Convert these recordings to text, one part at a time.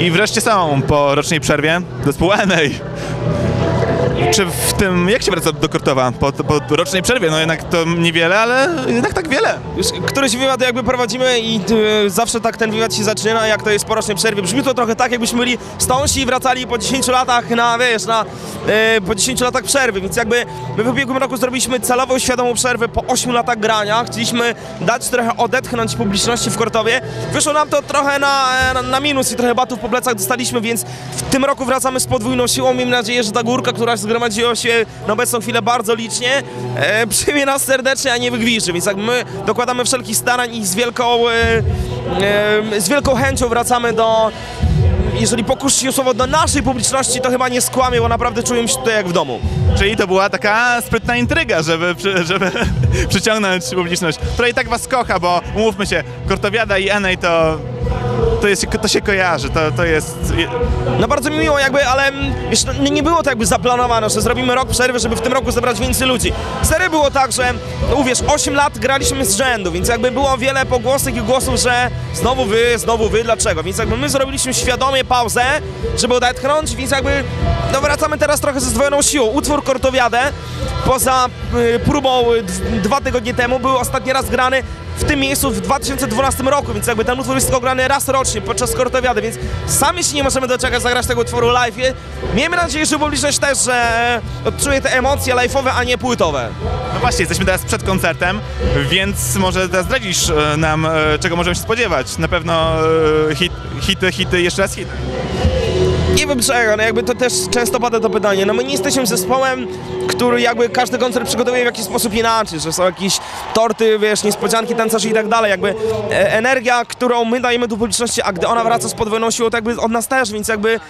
I wreszcie są po rocznej przerwie zespół Enej. Czy w tym, jak się wraca do Kortowa po, po rocznej przerwie? No jednak to niewiele, ale jednak tak wiele. Już któryś wywiad jakby prowadzimy i y, zawsze tak ten wywiad się zaczyna, jak to jest po rocznej przerwie. Brzmi to trochę tak, jakbyśmy byli stąsi i wracali po 10 latach na, wiesz, na, y, po 10 latach przerwy, więc jakby my w ubiegłym roku zrobiliśmy celową, świadomą przerwę po 8 latach grania. Chcieliśmy dać trochę odetchnąć publiczności w Kortowie. Wyszło nam to trochę na, na, na minus i trochę batów po plecach dostaliśmy, więc w tym roku wracamy z podwójną siłą. Miejmy nadzieję, że ta górka, która zgromadziła się na obecną chwilę bardzo licznie, e, przyjmie nas serdecznie, a nie wygwizdży, więc jak my dokładamy wszelkich starań i z wielką, e, e, z wielką chęcią wracamy do, jeżeli pokuszy się słowo do naszej publiczności, to chyba nie skłamię, bo naprawdę czuję się tutaj jak w domu. Czyli to była taka sprytna intryga, żeby, żeby przyciągnąć publiczność, która i tak was kocha, bo umówmy się, Kortowiada i Enej to, to, jest, to się kojarzy, to, to jest... No bardzo mi miło jakby, ale mm, wiesz, no, nie było to jakby zaplanowane, że zrobimy rok przerwy, żeby w tym roku zebrać więcej ludzi. Serio było tak, że no uwierz, 8 lat graliśmy z rzędu, więc jakby było wiele pogłosek i głosów, że znowu wy, znowu wy, dlaczego? Więc jakby my zrobiliśmy świadomie pauzę, żeby odetchnąć, więc jakby no wracamy teraz trochę ze zdwojoną siłą. Utwór Kortowiadę poza y, próbą y, dwa tygodnie temu był ostatni raz grany w tym miejscu w 2012 roku, więc jakby ten utwór jest tylko grany raz rocznie podczas kortowiady, więc sami się nie możemy doczekać zagrać tego utworu live. Miejmy nadzieję, że publiczność też że odczuje te emocje live'owe, a nie płytowe. No właśnie, jesteśmy teraz przed koncertem, więc może teraz zdradzisz e, nam, czego możemy się spodziewać. Na pewno hit, hity, hity, jeszcze raz hity. Nie wiem czego, no jakby to też często pada to pytanie. No my nie jesteśmy zespołem, który jakby każdy koncert przygotowuje w jakiś sposób inaczej, że są jakieś torty, wiesz, niespodzianki, tancerze i tak dalej. Jakby e, energia, którą my dajemy do publiczności, a gdy ona wraca z podwójną siłą, to jakby od nas też, więc jakby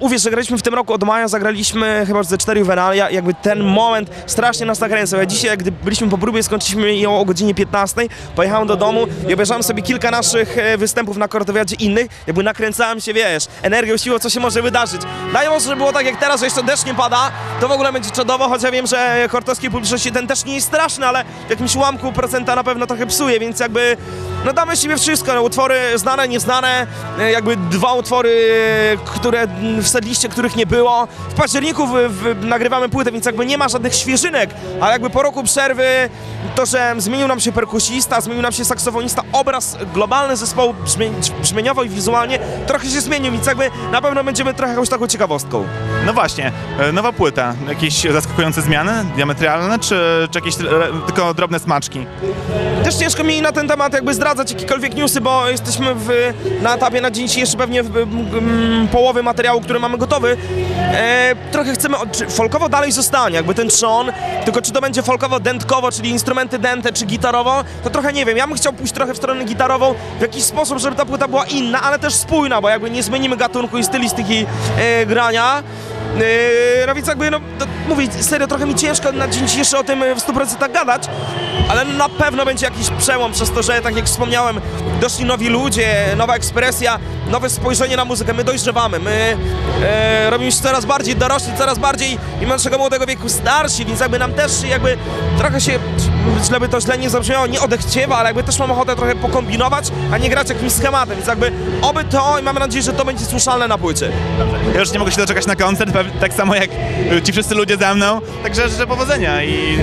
uwierz, że graliśmy w tym roku od maja, zagraliśmy chyba ze cztery juwenalia, jakby ten moment strasznie nas nakręcał. Ja dzisiaj, gdy byliśmy po próbie, skończyliśmy ją o godzinie 15, pojechałem do domu i obejrzałem sobie kilka naszych e, występów na kortowiadzie innych, jakby nakręcałem się, wiesz, energią, siłą, co się może wydarzyć. Daj może, że było tak jak teraz, że jeszcze deszcz nie pada, to w ogóle będzie czadowo, choć ja wiem, że kortowskiej publiczności ten też nie jest straszny, ale w jakimś ułamku procenta na pewno trochę psuje, więc jakby no damy siebie wszystko, no, utwory znane, nieznane, e, jakby dwa utwory, e, które w setliście, których nie było. W październiku w, w, nagrywamy płytę, więc jakby nie ma żadnych świeżynek, ale jakby po roku przerwy to, że zmienił nam się perkusista, zmienił nam się saksofonista, obraz globalny zespołu brzmie, brzmieniowo i wizualnie trochę się zmienił, więc jakby na pewno będziemy trochę jakąś taką ciekawostką. No właśnie, e, nowa płyta. Jakieś zaskakujące zmiany, diametralne, czy, czy jakieś tylko drobne smaczki? Też ciężko mi na ten temat jakby zdradzać jakiekolwiek newsy, bo jesteśmy w, na etapie na dzień dzisiejszy pewnie w, m, połowy materiału, który mamy gotowy. E, trochę chcemy, od- czy folkowo dalej zostanie, jakby ten trzon, tylko czy to będzie folkowo dętkowo, czyli instrumenty dęte, czy gitarowo, to trochę nie wiem. Ja bym chciał pójść trochę w stronę gitarową, w jakiś sposób, żeby ta płyta była inna, ale też spójna, bo jakby nie zmienimy gatunku i stylistyki e, grania. Yy, no więc jakby, no, to, mówię, serio, trochę mi ciężko na dzień dzisiejszy o tym w 100% gadać, ale na pewno będzie jakiś przełom przez to, że tak jak wspomniałem, doszli nowi ludzie, nowa ekspresja, nowe spojrzenie na muzykę, my dojrzewamy, my e, robimy się coraz bardziej dorośli, coraz bardziej mimo naszego młodego wieku starsi, więc jakby nam też jakby trochę się, źle by to źle nie zabrzmiało, nie odechciewa, ale jakby też mam ochotę trochę pokombinować, a nie grać jakimś schematem, więc jakby oby to i mam nadzieję, że to będzie słyszalne na płycie. Ja już nie mogę się doczekać na koncert, tak samo jak ci wszyscy ludzie za mną, także życzę powodzenia i